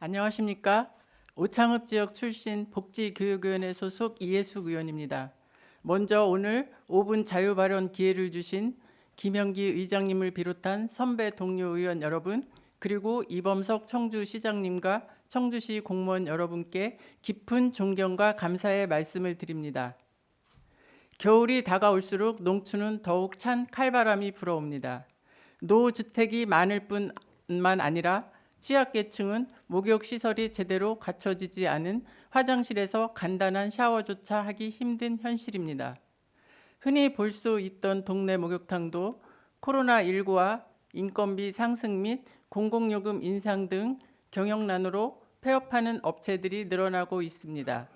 안녕하십니까? 오창읍 지역 출신 복지교육위원회 소속 이해숙 의원입니다. 먼저 오늘 5분 자유 발언 기회를 주신 김영기 의장님을 비롯한 선배 동료 의원 여러분, 그리고 이범석 청주시장님과 청주시 공무원 여러분께 깊은 존경과 감사의 말씀을 드립니다. 겨울이 다가올수록 농촌은 더욱 찬 칼바람이 불어옵니다. 노주택이 많을 뿐만 아니라 취약계층은 목욕 시설이 제대로 갖춰지지 않은 화장실에서 간단한 샤워조차 하기 힘든 현실입니다. 흔히 볼 수 있던 동네 목욕탕도 코로나19와 인건비 상승 및 공공요금 인상 등 경영난으로 폐업하는 업체들이 늘어나고 있습니다.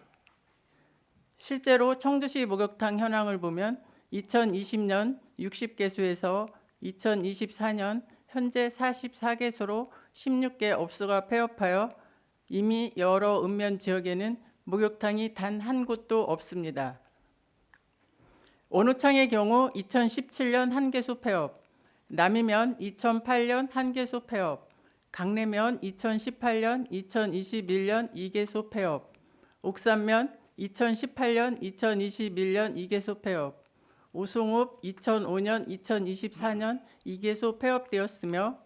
실제로 청주시 목욕탕 현황을 보면 2020년 60개소에서 2024년 현재 44개소로 16개 업소가 폐업하여 이미 여러 읍면 지역에는 목욕탕이 단 한 곳도 없습니다. 원호창의 경우 2017년 한 개소 폐업, 남이면 2008년 한 개소 폐업, 강내면 2018년, 2021년 2개소 폐업, 옥산면 2018년, 2021년 2개소 폐업, 오송읍 2005년, 2024년 2개소 폐업되었으며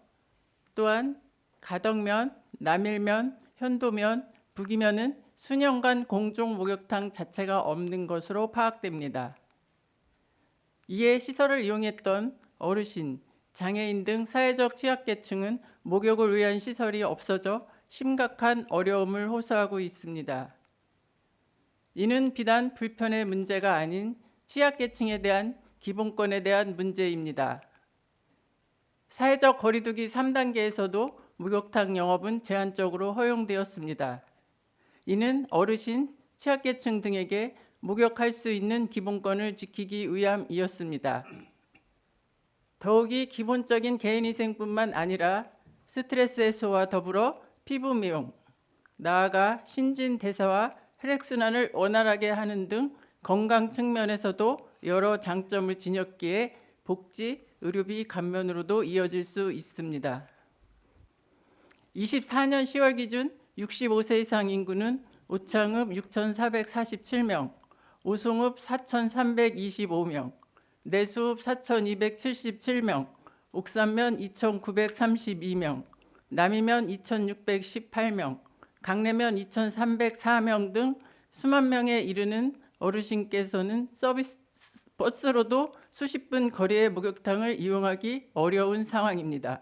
또한 가덕면, 남일면, 현도면, 북이면은 수년간 공중 목욕탕 자체가 없는 것으로 파악됩니다. 이에 시설을 이용했던 어르신, 장애인 등 사회적 취약계층은 목욕을 위한 시설이 없어져 심각한 어려움을 호소하고 있습니다. 이는 비단 불편의 문제가 아닌 취약계층에 대한 기본권에 대한 문제입니다. 사회적 거리두기 3단계에서도 목욕탕 영업은 제한적으로 허용되었습니다. 이는 어르신, 취약계층 등에게 목욕할 수 있는 기본권을 지키기 위함이었습니다. 더욱이 기본적인 개인위생뿐만 아니라 스트레스 해소와 더불어 피부 미용, 나아가 신진대사와 혈액순환을 원활하게 하는 등 건강 측면에서도 여러 장점을 지녔기에 복지, 의료비 감면으로도 이어질 수 있습니다. 24년 10월 기준 65세 이상 인구는 오창읍 6,447명, 오송읍 4,325명, 내수읍 4,277명, 옥산면 2,932명, 남이면 2,618명, 강내면 2,304명 등 수만 명에 이르는 어르신께서는 서비스 버스로도 수십 분 거리의 목욕탕을 이용하기 어려운 상황입니다.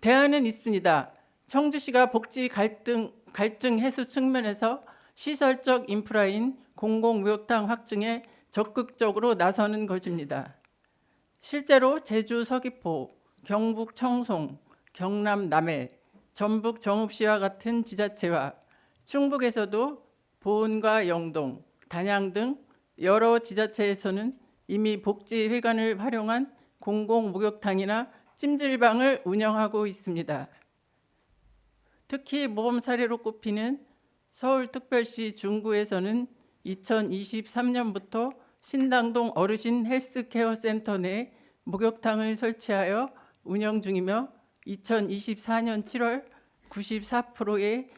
대안은 있습니다. 청주시가 복지 갈등, 갈증 해소 측면에서 시설적 인프라인 공공 목욕탕 확충에 적극적으로 나서는 것입니다. 실제로 제주 서귀포, 경북 청송, 경남 남해, 전북 정읍시와 같은 지자체와 충북에서도 보은과 영동, 단양 등 여러 지자체에서는 이미 복지회관을 활용한 공공 목욕탕이나 찜질방을 운영하고 있습니다. 특히 모범 사례로 꼽히는 서울특별시 중구에서는 2023년부터 신당동 어르신 헬스케어 센터 내 목욕탕을 설치하여 운영 중이며 2024년 7월 94%의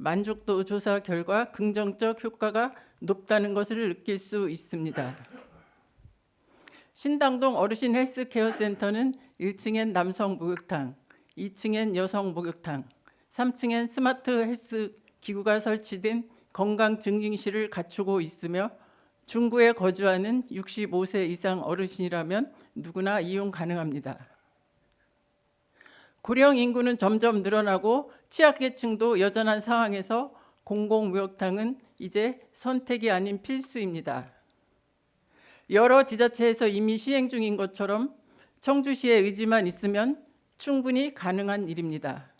만족도 조사 결과 긍정적 효과가 높다는 것을 느낄 수 있습니다. 신당동 어르신 헬스 케어 센터는 1층엔 남성 목욕탕, 2층엔 여성 목욕탕, 3층엔 스마트 헬스 기구가 설치된 건강 증진실을 갖추고 있으며 중구에 거주하는 65세 이상 어르신이라면 누구나 이용 가능합니다. 고령 인구는 점점 늘어나고 취약계층도 여전한 상황에서 공공목욕탕은 이제 선택이 아닌 필수입니다. 여러 지자체에서 이미 시행 중인 것처럼 청주시의 의지만 있으면 충분히 가능한 일입니다.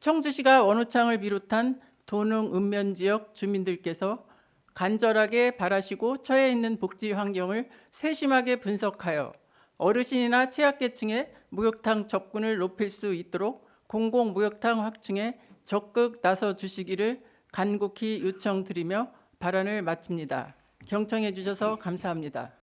청주시가 원호창을 비롯한 도농 읍면 지역 주민들께서 간절하게 바라시고 처해 있는 복지 환경을 세심하게 분석하여 어르신이나 취약계층의 목욕탕 접근을 높일 수 있도록 공공 목욕탕 확충에 적극 나서 주시기를 간곡히 요청드리며 발언을 마칩니다. 경청해 주셔서 감사합니다.